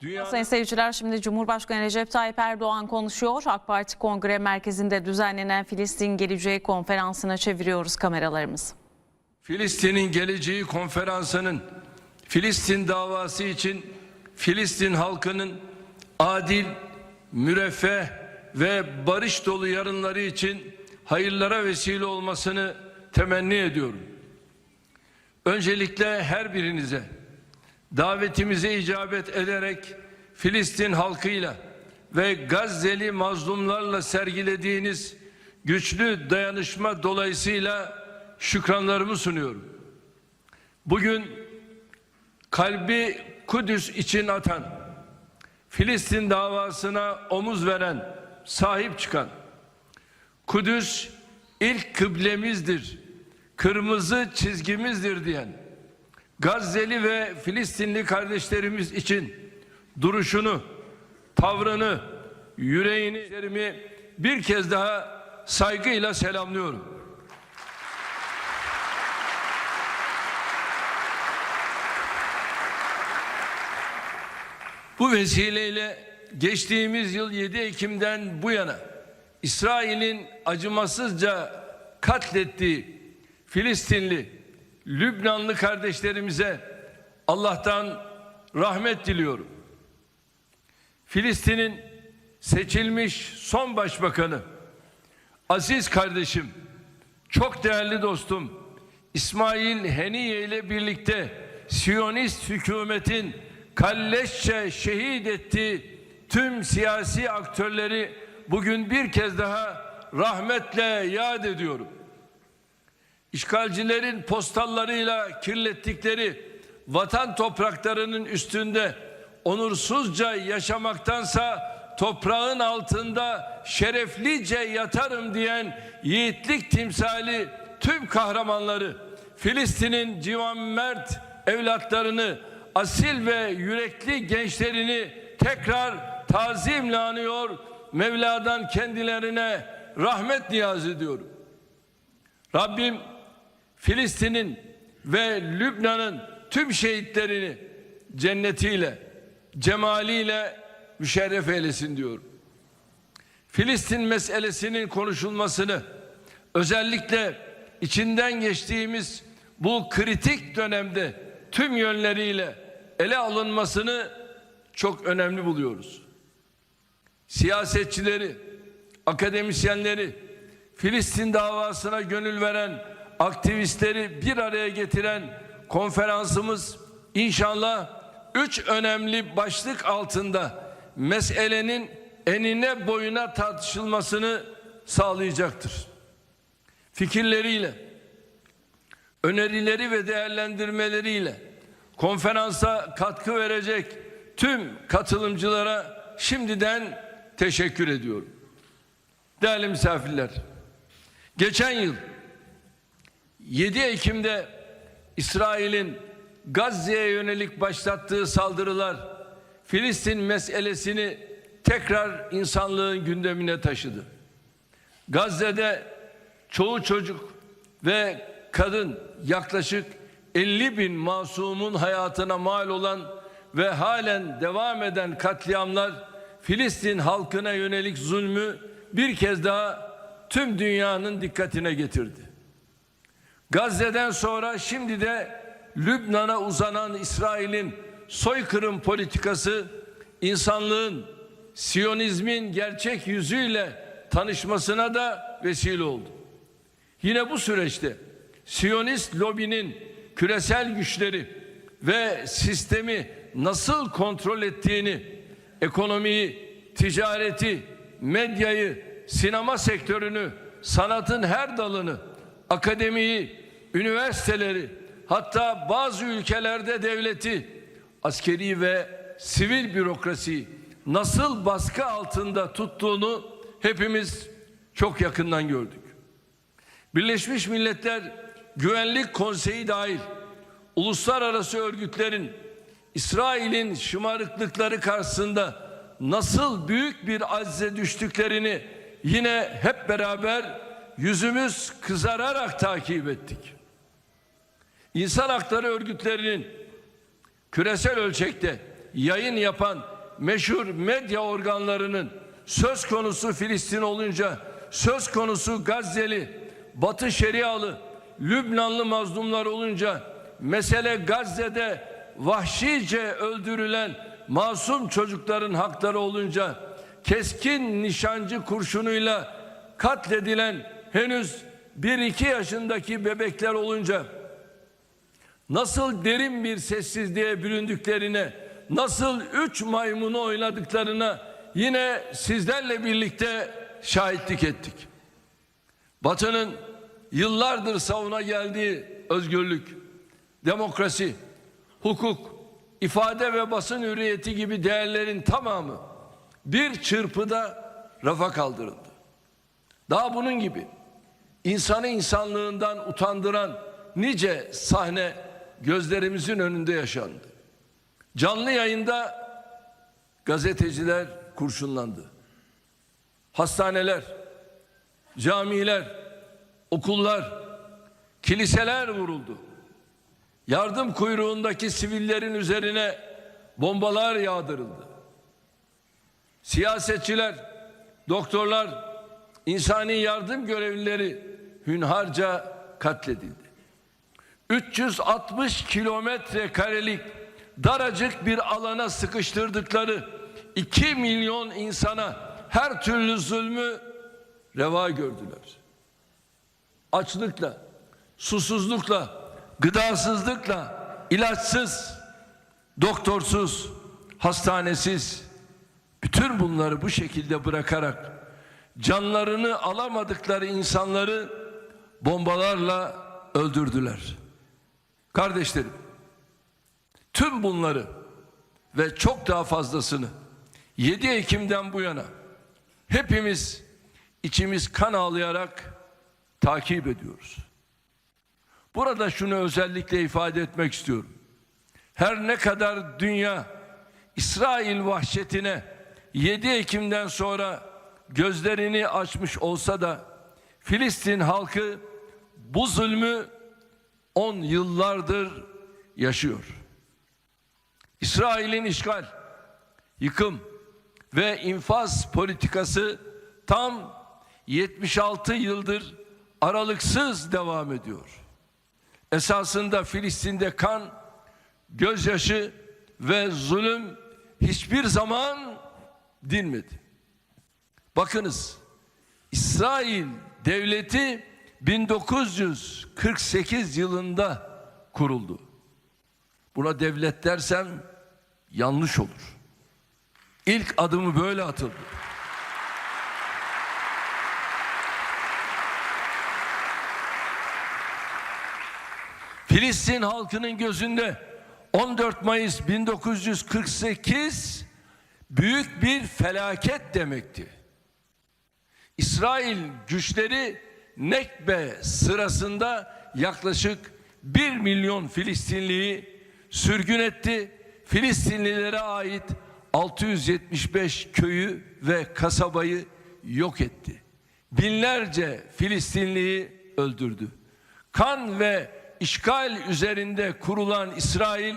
Dünya Sayın seyirciler şimdi Cumhurbaşkanı Recep Tayyip Erdoğan konuşuyor. AK Parti Kongre Merkezi'nde düzenlenen Filistin Geleceği Konferansı'na çeviriyoruz kameralarımızı. Filistin'in geleceği konferansının Filistin davası için Filistin halkının adil, müreffeh ve barış dolu yarınları için hayırlara vesile olmasını temenni ediyorum. Öncelikle her birinize davetimize icabet ederek Filistin halkıyla ve Gazze'li mazlumlarla sergilediğiniz güçlü dayanışma dolayısıyla şükranlarımı sunuyorum. Bugün kalbi Kudüs için atan, Filistin davasına omuz veren, sahip çıkan, Kudüs ilk kıblemizdir, kırmızı çizgimizdir diyen, Gazze'li ve Filistinli kardeşlerimiz için duruşunu, tavrını, yüreğini bir kez daha saygıyla selamlıyorum. Bu vesileyle geçtiğimiz yıl 7 Ekim'den bu yana İsrail'in acımasızca katlettiği Filistinli, Lübnanlı kardeşlerimize Allah'tan rahmet diliyorum. Filistin'in seçilmiş son başbakanı, aziz kardeşim, çok değerli dostum İsmail Heniye ile birlikte Siyonist hükümetin kalleşçe şehit ettiği tüm siyasi aktörleri bugün bir kez daha rahmetle yad ediyorum. İşgalcilerin postallarıyla kirlettikleri vatan topraklarının üstünde onursuzca yaşamaktansa toprağın altında şereflice yatarım diyen yiğitlik timsali tüm kahramanları Filistin'in civan mert evlatlarını asil ve yürekli gençlerini tekrar tazimle anıyor Mevla'dan kendilerine rahmet niyaz ediyorum. Rabbim Filistin'in ve Lübnan'ın tüm şehitlerini cennetiyle, cemaliyle müşerref eylesin diyorum. Filistin meselesinin konuşulmasını özellikle içinden geçtiğimiz bu kritik dönemde tüm yönleriyle ele alınmasını çok önemli buluyoruz. Siyasetçileri, akademisyenleri, Filistin davasına gönül veren aktivistleri bir araya getiren konferansımız inşallah üç önemli başlık altında meselenin enine boyuna tartışılmasını sağlayacaktır. Fikirleriyle, önerileri ve değerlendirmeleriyle konferansa katkı verecek tüm katılımcılara şimdiden teşekkür ediyorum. Değerli misafirler, geçen yıl 7 Ekim'de İsrail'in Gazze'ye yönelik başlattığı saldırılar Filistin meselesini tekrar insanlığın gündemine taşıdı. Gazze'de çoğu çocuk ve kadın yaklaşık 50 bin masumun hayatına mal olan ve halen devam eden katliamlar Filistin halkına yönelik zulmü bir kez daha tüm dünyanın dikkatine getirdi. Gazze'den sonra şimdi de Lübnan'a uzanan İsrail'in soykırım politikası insanlığın Siyonizmin gerçek yüzüyle tanışmasına da vesile oldu. Yine bu süreçte Siyonist lobinin küresel güçleri ve sistemi nasıl kontrol ettiğini, ekonomiyi, ticareti, medyayı, sinema sektörünü, sanatın her dalını, akademiyi, üniversiteleri, hatta bazı ülkelerde devleti, askeri ve sivil bürokrasiyi nasıl baskı altında tuttuğunu hepimiz çok yakından gördük. Birleşmiş Milletler Güvenlik Konseyi dahil uluslararası örgütlerin İsrail'in şımarıklıkları karşısında nasıl büyük bir acize düştüklerini yine hep beraber yüzümüz kızararak takip ettik. İnsan hakları örgütlerinin küresel ölçekte yayın yapan meşhur medya organlarının söz konusu Filistin olunca, söz konusu Gazze'li, Batı Şerialı, Lübnanlı mazlumlar olunca, mesele Gazze'de vahşice öldürülen masum çocukların hakları olunca, keskin nişancı kurşunuyla katledilen henüz 1-2 yaşındaki bebekler olunca, nasıl derin bir sessizliğe büründüklerine, nasıl üç maymunu oynadıklarına yine sizlerle birlikte şahitlik ettik. Batı'nın yıllardır savuna geldiği özgürlük, demokrasi, hukuk, ifade ve basın hürriyeti gibi değerlerin tamamı bir çırpıda rafa kaldırıldı. Daha bunun gibi insanı insanlığından utandıran nice sahne gözlerimizin önünde yaşandı. Canlı yayında gazeteciler kurşunlandı. Hastaneler, camiler, okullar, kiliseler vuruldu. Yardım kuyruğundaki sivillerin üzerine bombalar yağdırıldı. Siyasetçiler, doktorlar, insani yardım görevlileri hünharca katledildi. 360 kilometre karelik daracık bir alana sıkıştırdıkları 2 milyon insana her türlü zulmü reva gördüler. Açlıkla, susuzlukla, gıdasızlıkla, ilaçsız, doktorsuz, hastanesiz bütün bunları bu şekilde bırakarak canlarını alamadıkları insanları bombalarla öldürdüler. Kardeşlerim, tüm bunları ve çok daha fazlasını 7 Ekim'den bu yana hepimiz içimiz kan ağlayarak takip ediyoruz. Burada şunu özellikle ifade etmek istiyorum. Her ne kadar dünya İsrail vahşetine 7 Ekim'den sonra gözlerini açmış olsa da Filistin halkı bu zulmü 10 yıllardır yaşıyor. İsrail'in işgal, yıkım ve infaz politikası tam 76 yıldır aralıksız devam ediyor. Esasında Filistin'de kan, gözyaşı ve zulüm hiçbir zaman dinmedi. Bakınız İsrail devleti 1948 yılında kuruldu. Buna devlet dersem yanlış olur. İlk adımı böyle atıldı. Filistin halkının gözünde 14 Mayıs 1948 büyük bir felaket demekti. İsrail güçleri Nekbe sırasında yaklaşık 1 milyon Filistinliyi sürgün etti. Filistinlilere ait 675 köyü ve kasabayı yok etti. Binlerce Filistinliyi öldürdü. Kan ve işgal üzerinde kurulan İsrail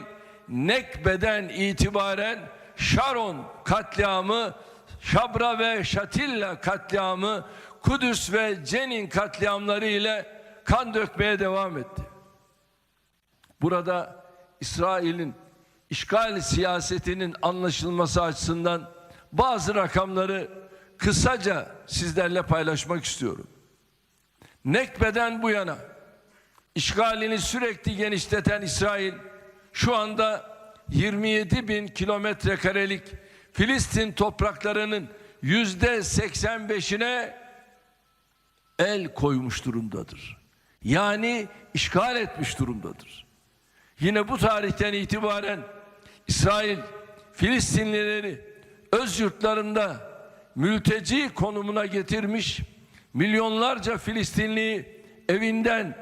Nekbe'den itibaren Sharon katliamı, Şabra ve Şatilla katliamı, Kudüs ve Cenin katliamları ile kan dökmeye devam etti. Burada İsrail'in işgal siyasetinin anlaşılması açısından bazı rakamları kısaca sizlerle paylaşmak istiyorum. Nekbe'den bu yana işgalini sürekli genişleten İsrail şu anda 27 bin kilometre karelik Filistin topraklarının yüzde 85'ine el koymuş durumdadır. Yani işgal etmiş durumdadır. Yine bu tarihten itibaren İsrail Filistinlileri öz yurtlarında mülteci konumuna getirmiş, milyonlarca Filistinliyi evinden,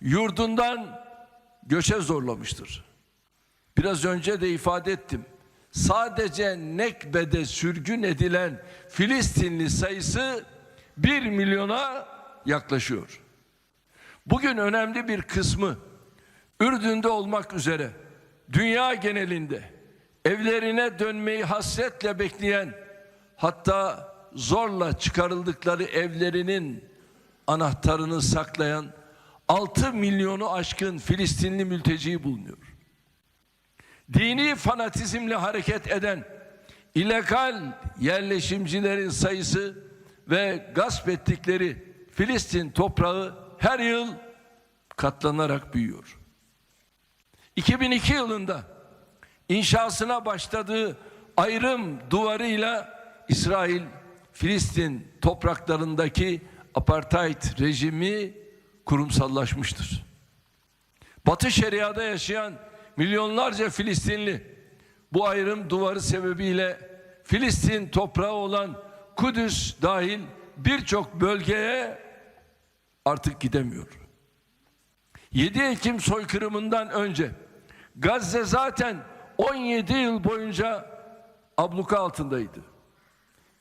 yurdundan göçe zorlamıştır. Biraz önce de ifade ettim. Sadece Nekbe'de sürgün edilen Filistinli sayısı 1 milyona yaklaşıyor. Bugün önemli bir kısmı Ürdün'de olmak üzere dünya genelinde evlerine dönmeyi hasretle bekleyen hatta zorla çıkarıldıkları evlerinin anahtarını saklayan 6 milyonu aşkın Filistinli mülteci bulunuyor. Dini fanatizmle hareket eden illegal yerleşimcilerin sayısı ve gasp ettikleri Filistin toprağı her yıl katlanarak büyüyor. 2002 yılında inşasına başladığı ayrım duvarıyla İsrail Filistin topraklarındaki apartheid rejimi kurumsallaşmıştır. Batı Şeria'da yaşayan milyonlarca Filistinli bu ayrım duvarı sebebiyle Filistin toprağı olan Kudüs dahil birçok bölgeye artık gidemiyor. 7 Ekim soykırımından önce Gazze zaten 17 yıl boyunca abluka altındaydı.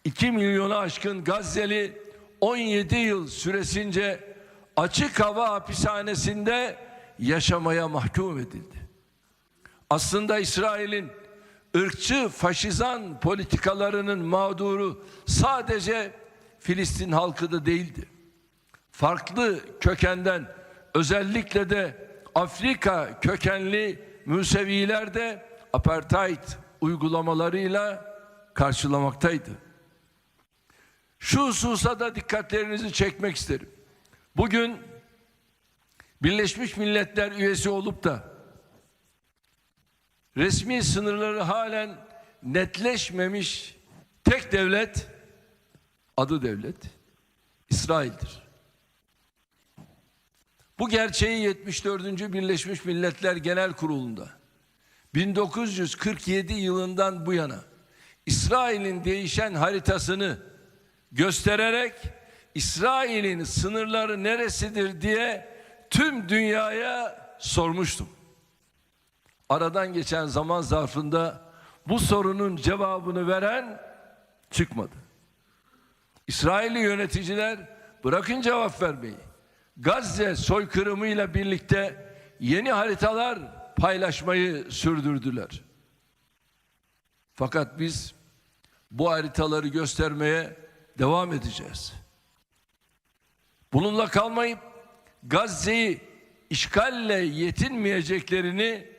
2 milyona aşkın Gazze'li 17 yıl süresince açık hava hapishanesinde yaşamaya mahkum edildi. Aslında İsrail'in ırkçı faşizan politikalarının mağduru sadece Filistin halkı da değildi. Farklı kökenden özellikle de Afrika kökenli Müseviler de apartheid uygulamalarıyla karşılamaktaydı. Şu hususa da dikkatlerinizi çekmek isterim. Bugün Birleşmiş Milletler üyesi olup da resmi sınırları halen netleşmemiş tek devlet adı devlet İsrail'dir. Bu gerçeği 74. Birleşmiş Milletler Genel Kurulu'nda 1947 yılından bu yana İsrail'in değişen haritasını göstererek İsrail'in sınırları neresidir diye tüm dünyaya sormuştum. Aradan geçen zaman zarfında bu sorunun cevabını veren çıkmadı. İsrailli yöneticiler bırakın cevap vermeyi. Gazze soykırımıyla birlikte yeni haritalar paylaşmayı sürdürdüler. Fakat biz bu haritaları göstermeye devam edeceğiz. Bununla kalmayıp Gazze'yi işgalle yetinmeyeceklerini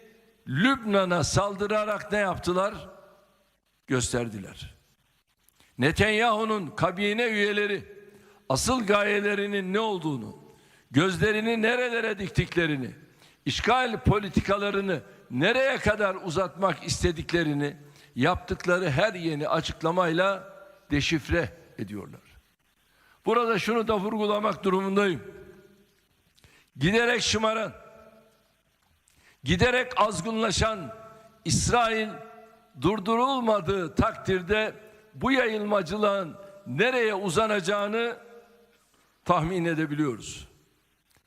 Lübnan'a saldırarak ne yaptılar? Gösterdiler. Netanyahu'nun kabine üyeleri asıl gayelerinin ne olduğunu, gözlerini nerelere diktiklerini, işgal politikalarını nereye kadar uzatmak istediklerini yaptıkları her yeni açıklamayla deşifre ediyorlar. Burada şunu da vurgulamak durumundayım. Giderek şımaran, giderek azgınlaşan İsrail durdurulmadığı takdirde bu yayılmacılığın nereye uzanacağını tahmin edebiliyoruz.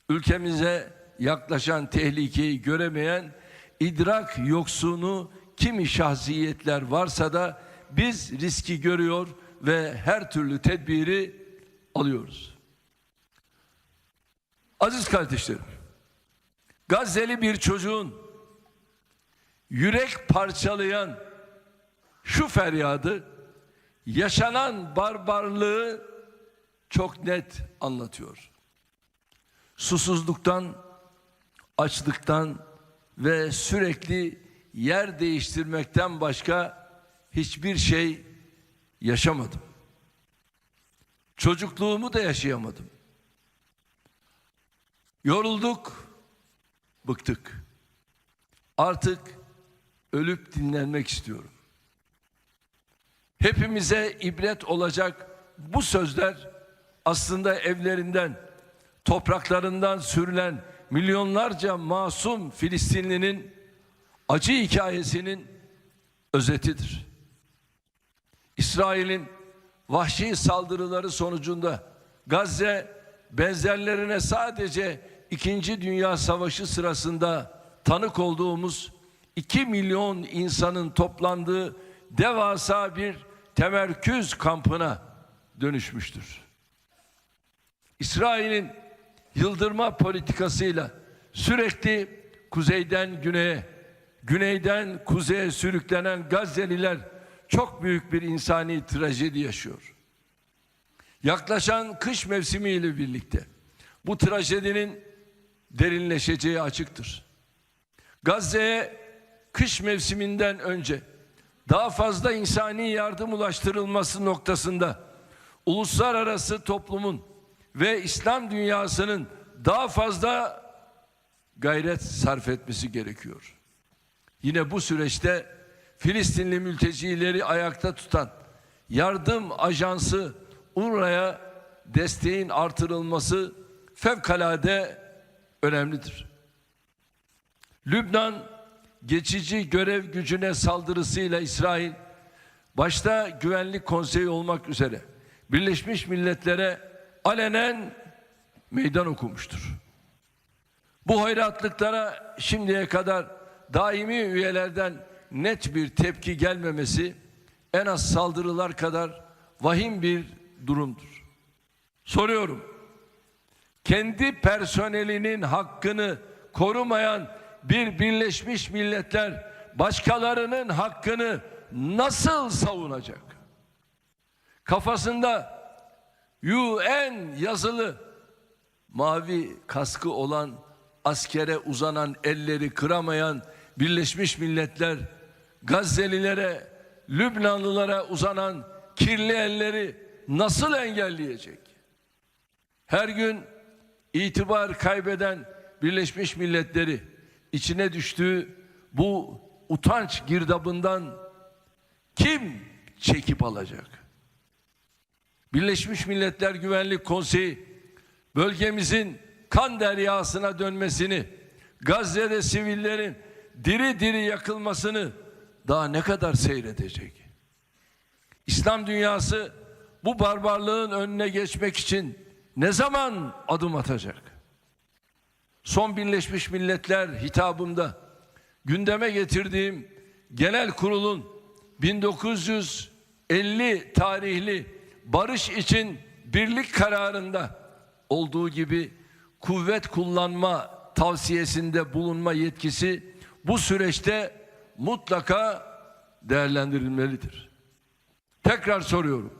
Ülkemize yaklaşan tehlikeyi göremeyen idrak yoksunu kimi şahsiyetler varsa da biz riski görüyor ve her türlü tedbiri alıyoruz. Aziz kardeşlerim, Gazze'li bir çocuğun yürek parçalayan şu feryadı yaşanan barbarlığı çok net anlatıyor. Susuzluktan, açlıktan ve sürekli yer değiştirmekten başka hiçbir şey yaşamadım. Çocukluğumu da yaşayamadım. Yorulduk, bıktık. Artık ölüp dinlenmek istiyorum. Hepimize ibret olacak bu sözler aslında evlerinden, topraklarından sürülen milyonlarca masum Filistinlinin acı hikayesinin özetidir. İsrail'in vahşi saldırıları sonucunda Gazze benzerlerine sadece 2. Dünya Savaşı sırasında tanık olduğumuz 2 milyon insanın toplandığı devasa bir temerküz kampına dönüşmüştür. İsrail'in yıldırma politikasıyla sürekli kuzeyden güneye, güneyden kuzeye sürüklenen Gazze'liler çok büyük bir insani trajedi yaşıyor. Yaklaşan kış mevsimiyle birlikte bu trajedinin derinleşeceği açıktır. Gazze'ye kış mevsiminden önce daha fazla insani yardım ulaştırılması noktasında uluslararası toplumun ve İslam dünyasının daha fazla gayret sarf etmesi gerekiyor. Yine bu süreçte Filistinli mültecileri ayakta tutan yardım ajansı UNRWA'ya desteğin artırılması fevkalade önemlidir. Lübnan geçici görev gücüne saldırısıyla İsrail başta Güvenlik Konseyi olmak üzere Birleşmiş Milletler'e alenen meydan okumuştur. Bu hayratlıklara şimdiye kadar daimi üyelerden net bir tepki gelmemesi en az saldırılar kadar vahim bir durumdur. Soruyorum. Kendi personelinin hakkını korumayan bir Birleşmiş Milletler başkalarının hakkını nasıl savunacak? Kafasında UN yazılı mavi kaskı olan askere uzanan elleri kıramayan Birleşmiş Milletler Gazzelilere, Lübnanlılara uzanan kirli elleri nasıl engelleyecek? Her gün itibar kaybeden Birleşmiş Milletleri içine düştüğü bu utanç girdabından kim çekip alacak? Birleşmiş Milletler Güvenlik Konseyi bölgemizin kan deryasına dönmesini, Gazze'de sivillerin diri diri yakılmasını daha ne kadar seyredecek? İslam dünyası bu barbarlığın önüne geçmek için ne zaman adım atacak? Son Birleşmiş Milletler hitabımda gündeme getirdiğim genel kurulun 1950 tarihli barış için birlik kararında olduğu gibi kuvvet kullanma tavsiyesinde bulunma yetkisi bu süreçte mutlaka değerlendirilmelidir. Tekrar soruyorum.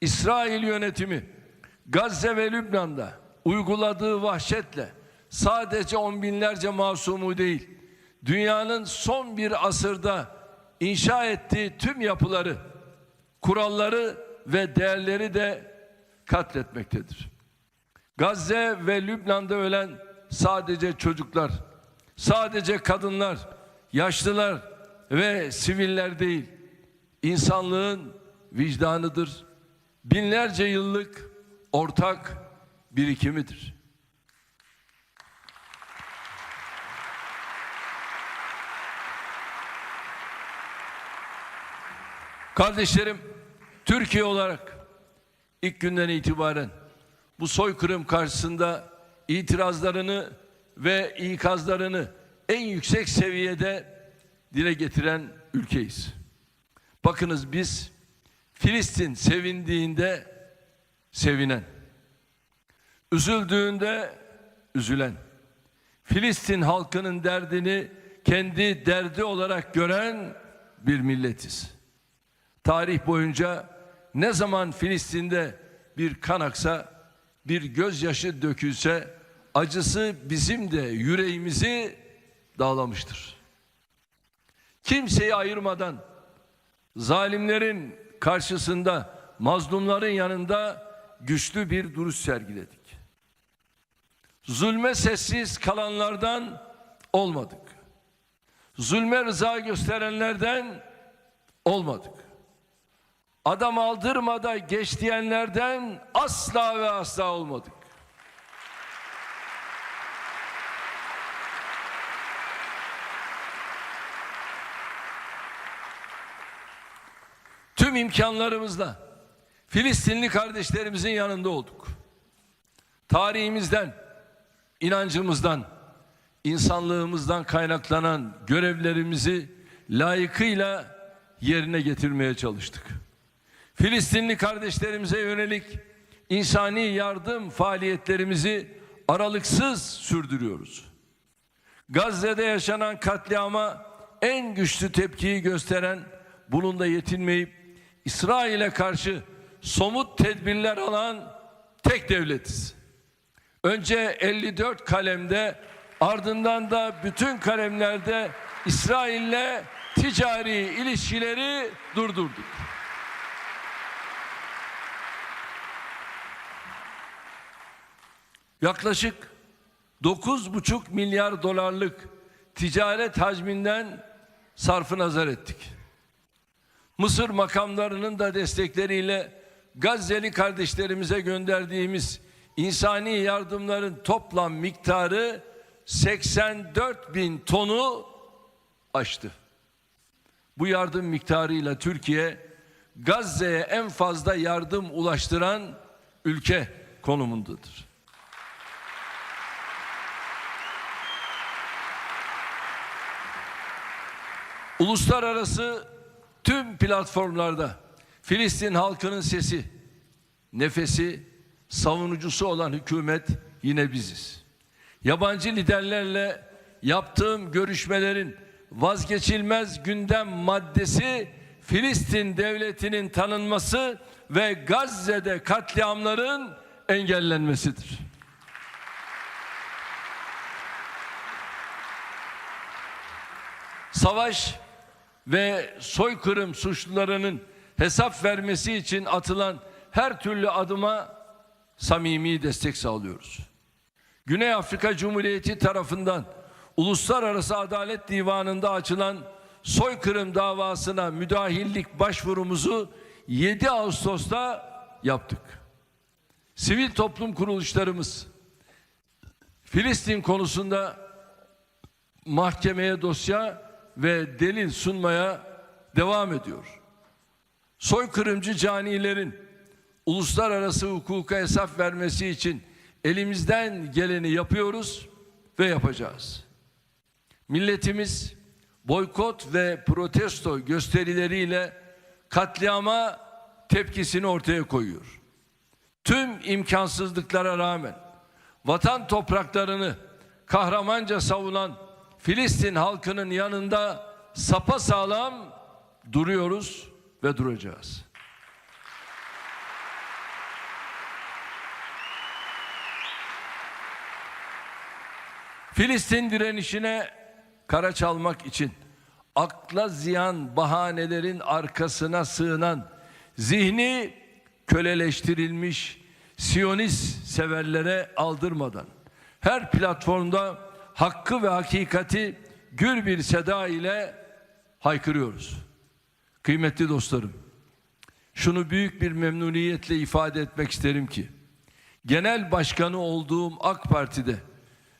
İsrail yönetimi Gazze ve Lübnan'da uyguladığı vahşetle sadece on binlerce masumu değil, dünyanın son bir asırda inşa ettiği tüm yapıları, kuralları ve değerleri de katletmektedir. Gazze ve Lübnan'da ölen sadece çocuklar, sadece kadınlar, yaşlılar ve siviller değil, insanlığın vicdanıdır. Binlerce yıllık ortak birikimidir. Kardeşlerim, Türkiye olarak ilk günden itibaren bu soykırım karşısında itirazlarını ve ikazlarını en yüksek seviyede dile getiren ülkeyiz. Bakınız biz Filistin sevindiğinde sevinen, üzüldüğünde üzülen, Filistin halkının derdini kendi derdi olarak gören bir milletiz. Tarih boyunca ne zaman Filistin'de bir kan aksa, bir gözyaşı dökülse acısı bizim de yüreğimizi dağlamıştır. Kimseyi ayırmadan zalimlerin karşısında mazlumların yanında güçlü bir duruş sergiledik. Zulme sessiz kalanlardan olmadık. Zulme rıza gösterenlerden olmadık. Adam aldırmada geç diyenlerden asla ve asla olmadık. Tüm imkanlarımızla Filistinli kardeşlerimizin yanında olduk. Tarihimizden, inancımızdan, insanlığımızdan kaynaklanan görevlerimizi layıkıyla yerine getirmeye çalıştık. Filistinli kardeşlerimize yönelik insani yardım faaliyetlerimizi aralıksız sürdürüyoruz. Gazze'de yaşanan katliama en güçlü tepkiyi gösteren bununla yetinmeyip İsrail'e karşı somut tedbirler alan tek devletiz. Önce 54 kalemde ardından da bütün kalemlerde İsrail'le ticari ilişkileri durdurduk. Yaklaşık 9,5 milyar dolarlık ticaret hacminden sarfı nazar ettik. Mısır makamlarının da destekleriyle Gazze'li kardeşlerimize gönderdiğimiz insani yardımların toplam miktarı 84 bin tonu aştı. Bu yardım miktarıyla Türkiye Gazze'ye en fazla yardım ulaştıran ülke konumundadır. Uluslararası tüm platformlarda Filistin halkının sesi, nefesi, savunucusu olan hükümet yine biziz. Yabancı liderlerle yaptığım görüşmelerin vazgeçilmez gündem maddesi Filistin devletinin tanınması ve Gazze'de katliamların engellenmesidir. Savaş ve soykırım suçlularının hesap vermesi için atılan her türlü adıma samimi destek sağlıyoruz. Güney Afrika Cumhuriyeti tarafından Uluslararası Adalet Divanı'nda açılan soykırım davasına müdahillik başvurumuzu 7 Ağustos'ta yaptık. Sivil toplum kuruluşlarımız Filistin konusunda mahkemeye dosya ve delil sunmaya devam ediyor. Soykırımcı canilerin uluslararası hukuka hesap vermesi için elimizden geleni yapıyoruz ve yapacağız. Milletimiz boykot ve protesto gösterileriyle katliama tepkisini ortaya koyuyor. Tüm imkansızlıklara rağmen vatan topraklarını kahramanca savunan Filistin halkının yanında sapa sağlam duruyoruz ve duracağız. Filistin direnişine kara çalmak için akla ziyan bahanelerin arkasına sığınan zihni köleleştirilmiş Siyonist severlere aldırmadan her platformda hakkı ve hakikati gür bir seda ile haykırıyoruz. Kıymetli dostlarım, şunu büyük bir memnuniyetle ifade etmek isterim ki, genel başkanı olduğum AK Parti'de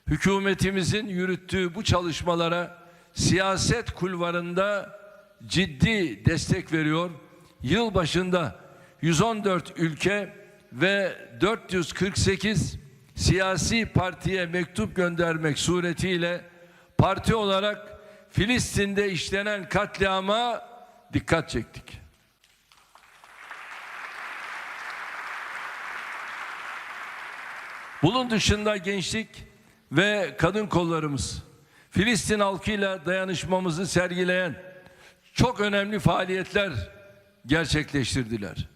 hükümetimizin yürüttüğü bu çalışmalara siyaset kulvarında ciddi destek veriyor. Yıl başında 114 ülke ve 448 siyasi partiye mektup göndermek suretiyle parti olarak Filistin'de işlenen katliama dikkat çektik. Bunun dışında gençlik ve kadın kollarımız Filistin halkıyla dayanışmamızı sergileyen çok önemli faaliyetler gerçekleştirdiler.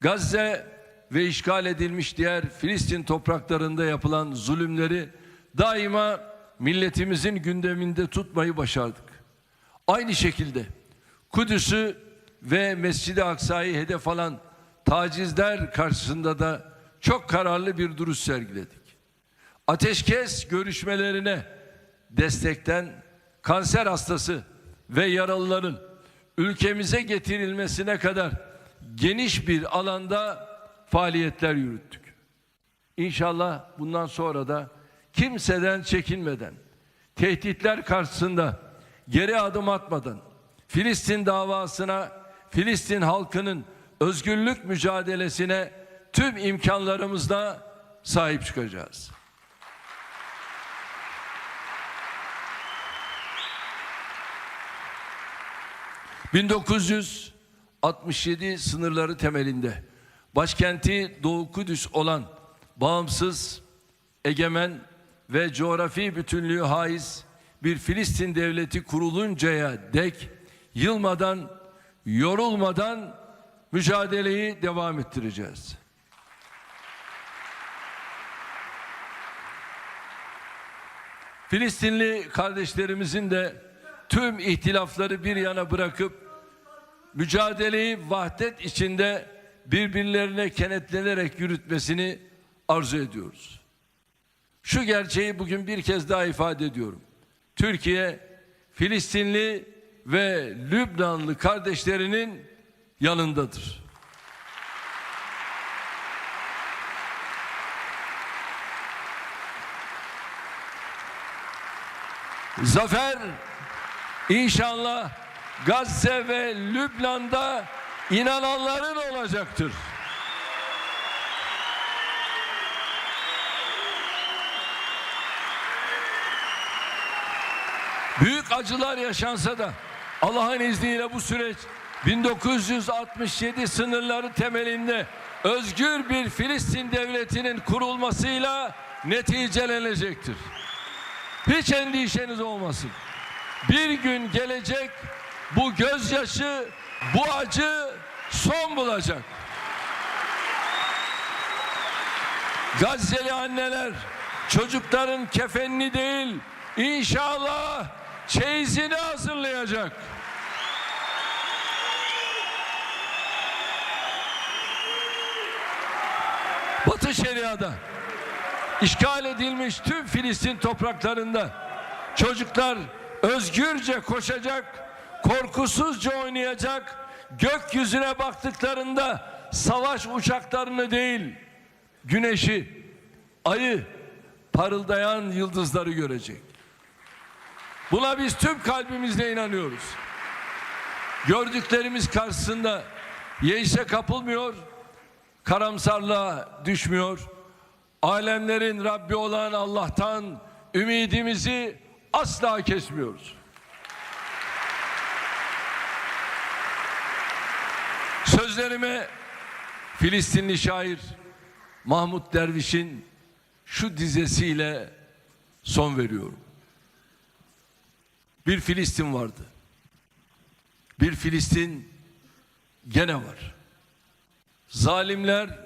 Gazze ve işgal edilmiş diğer Filistin topraklarında yapılan zulümleri daima milletimizin gündeminde tutmayı başardık. Aynı şekilde Kudüs'ü ve Mescid-i Aksa'yı hedef alan tacizler karşısında da çok kararlı bir duruş sergiledik. Ateşkes görüşmelerine destekten kanser hastası ve yaralıların ülkemize getirilmesine kadar geniş bir alanda faaliyetler yürüttük. İnşallah bundan sonra da kimseden çekinmeden, tehditler karşısında geri adım atmadan Filistin davasına, Filistin halkının özgürlük mücadelesine tüm imkanlarımızla sahip çıkacağız. ...1967 sınırları temelinde... ...başkenti Doğu Kudüs olan... ...bağımsız, egemen ve coğrafi bütünlüğü haiz... bir Filistin devleti kuruluncaya dek yılmadan, yorulmadan mücadeleyi devam ettireceğiz. Filistinli kardeşlerimizin de tüm ihtilafları bir yana bırakıp mücadeleyi vahdet içinde birbirlerine kenetlenerek yürütmesini arzu ediyoruz. Şu gerçeği bugün bir kez daha ifade ediyorum. Türkiye Filistinli ve Lübnanlı kardeşlerinin yanındadır. Zafer inşallah Gazze ve Lübnan'da inananların olacaktır. Büyük acılar yaşansa da Allah'ın izniyle bu süreç 1967 sınırları temelinde özgür bir Filistin devletinin kurulmasıyla neticelenecektir. Hiç endişeniz olmasın. Bir gün gelecek bu gözyaşı, bu acı son bulacak. Gazze'li anneler çocukların kefenini değil inşallah çeyizini hazırlayacak. Batı Şeria'da işgal edilmiş tüm Filistin topraklarında çocuklar özgürce koşacak, korkusuzca oynayacak, gökyüzüne baktıklarında savaş uçaklarını değil, güneşi, ayı, parıldayan yıldızları görecek. Buna biz tüm kalbimizle inanıyoruz. Gördüklerimiz karşısında yeise kapılmıyor, karamsarlığa düşmüyor. Alemlerin Rabbi olan Allah'tan ümidimizi asla kesmiyoruz. Sözlerime Filistinli şair Mahmut Derviş'in şu dizesiyle son veriyorum. Bir Filistin vardı. Bir Filistin gene var. Zalimler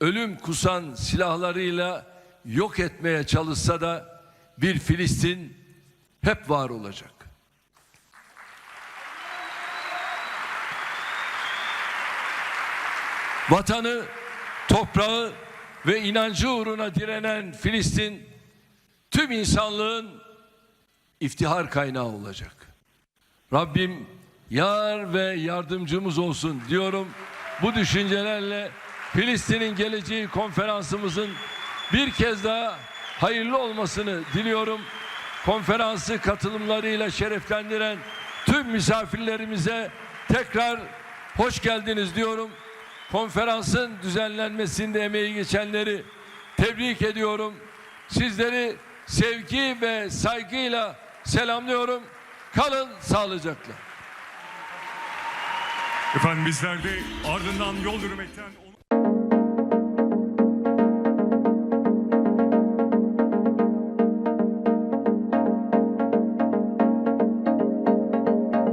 ölüm kusan silahlarıyla yok etmeye çalışsa da bir Filistin hep var olacak. Vatanı, toprağı ve inancı uğruna direnen Filistin tüm insanlığın iftihar kaynağı olacak. Rabbim yar ve yardımcımız olsun diyorum. Bu düşüncelerle Filistin'in geleceği konferansımızın bir kez daha hayırlı olmasını diliyorum. Konferansı katılımlarıyla şereflendiren tüm misafirlerimize tekrar hoş geldiniz diyorum. Konferansın düzenlenmesinde emeği geçenleri tebrik ediyorum. Sizleri sevgi ve saygıyla selamlıyorum. Kalın sağlıcakla. Efendim bizler de ardından yol yürümekten